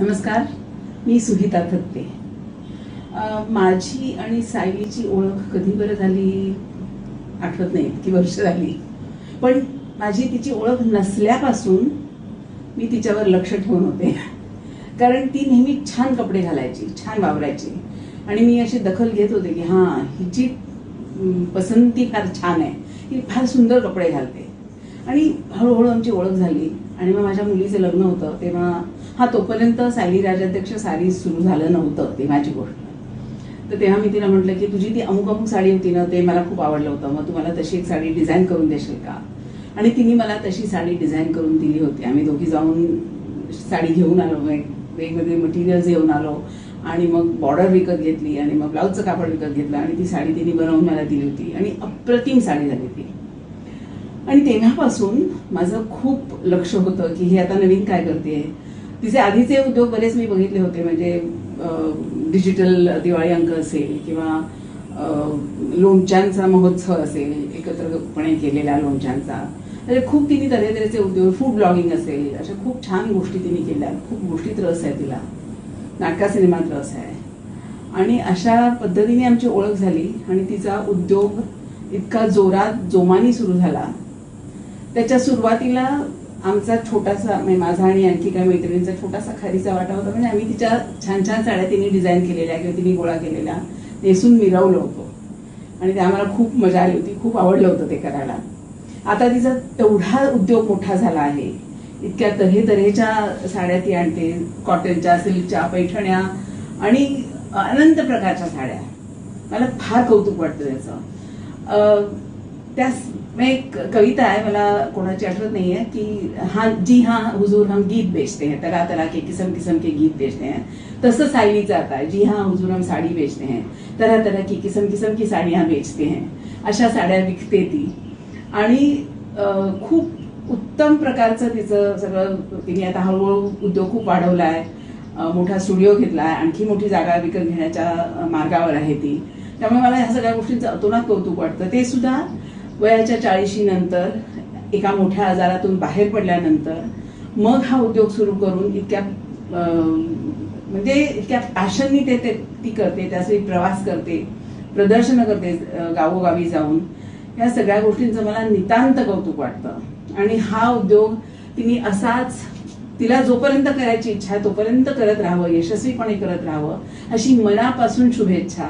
नमस्कार मी सुहिता थत्ते माझी आणि सायलीची ओळख कधी बरं झाली? आठवत नाही इतकी वर्ष झाली. पण माझी तिची ओळख नसल्यापासून मी तिच्यावर लक्ष ठेवून होते. कारण ती नेहमी छान कपडे घालायची छान वावरायची. आणि मी अशी दखल घेत होते की हां हिची पसंती फार छान आहे. ही फार सुंदर कपडे घालते. आणि हळूहळू आमची ओळख झाली. आणि मग माझ्या मुलीचं लग्न होतं तेव्हा हा तोपर्यंत साली राजाध्यक्ष साडी सुरू झालं नव्हतं तेव्हाची गोष्ट. तर तेव्हा मी तिला म्हटलं की तुझी ती अमुक अमुक साडी होती ना ते मला खूप आवडलं होतं मग तू मला तशी एक साडी डिझाईन करून देशील का? आणि तिने मला तशी साडी डिझाईन करून दिली होती. आम्ही दोघी जाऊन साडी घेऊन आलो वेग- वेगवेगळे मटेरियल्स घेऊन आलो आणि मग बॉर्डर विकत घेतली आणि मग ब्लाऊजचं कापड विकत घेतलं आणि ती साडी तिने बनवून मला दिली होती आणि अप्रतिम साडी झाली ती. आणि तेव्हापासून माझं खूप लक्ष होतं की हे आता नवीन काय करते तिचे आधीचे उद्योग बरेच मी बघितले होते म्हणजे डिजिटल दिवाळी अंक असेल किंवा लोणच्यांचा महोत्सव असेल एकत्रपणे केलेला लोणच्यांचा. म्हणजे खूप तिने तऱ्हेतऱ्हेचे उद्योग फूड ब्लॉगिंग असेल अशा खूप छान गोष्टी तिने केल्या. खूप गोष्टीत रस आहे तिला. नाटका सिनेमात रस आहे. आणि अशा पद्धतीने आमची ओळख झाली आणि तिचा उद्योग इतका जोरात जोमानी सुरू झाला. त्याच्या सुरुवातीला आमचा छोटासा म्हणजे माझा आणि आणखी काही मैत्रिणींचा छोटासा खारीचा वाटा होता म्हणजे आम्ही तिच्या छान छान साड्या तिने डिझाईन केलेल्या किंवा तिने गोळा केलेल्या नेसून मिरवलं होतो. आणि ते आम्हाला खूप मजा आली होती खूप आवडलं होतं ते करायला. आता तिचा तेवढा उद्योग मोठा झाला आहे. इतक्या तऱ्हे तऱ्हेच्या साड्या ती आणते कॉटनच्या सिल्कच्या पैठण्या आणि अनंत प्रकारच्या साड्या. मला फार कौतुक वाटतं त्याचं. त्यास त्या एक कविता है मला कोणाची आठवत नहीं है कि हाँ जी हाँ हुजूर हम गीत बेचते हैं तरह तरह के किस्म किस्म के गीत बेचते हैं। तसं सायलीचं आता आहे जी हाँ हुजूर हम साडी बेचते हैं तरह तरह की किस्म किस्म की साड़ियाँ बेचते हैं अशा साड्या विकते ती। आणि खूप उत्तम प्रकारचं तिचं सगळं तिने आता हळूहळू उद्योग खूप वाढवला आहे मोठा स्टुडिओ घेतला आहे आणखी मोठी जागा विकत घेण्याच्या मार्गावर आहे ती. त्यामुळे मला ह्या सगळ्या गोष्टींचं अतोनात कौतुक वाटतं. ते सुद्धा वयाच्या चाळीशी नंतर एका मोठ्या आजारातून बाहेर पडल्यानंतर मग हा उद्योग सुरू करून इतक्या म्हणजे इतक्या पॅशननी ते ते- ती करते त्यासाठी प्रवास करते प्रदर्शनं करते गावोगावी जाऊन. या सगळ्या गोष्टींचं मला नितांत कौतुक वाटतं. आणि हा उद्योग तिने असाच तिला जोपर्यंत करायची इच्छा आहे तोपर्यंत करत राहावं यशस्वीपणे करत राहावं अशी मनापासून शुभेच्छा.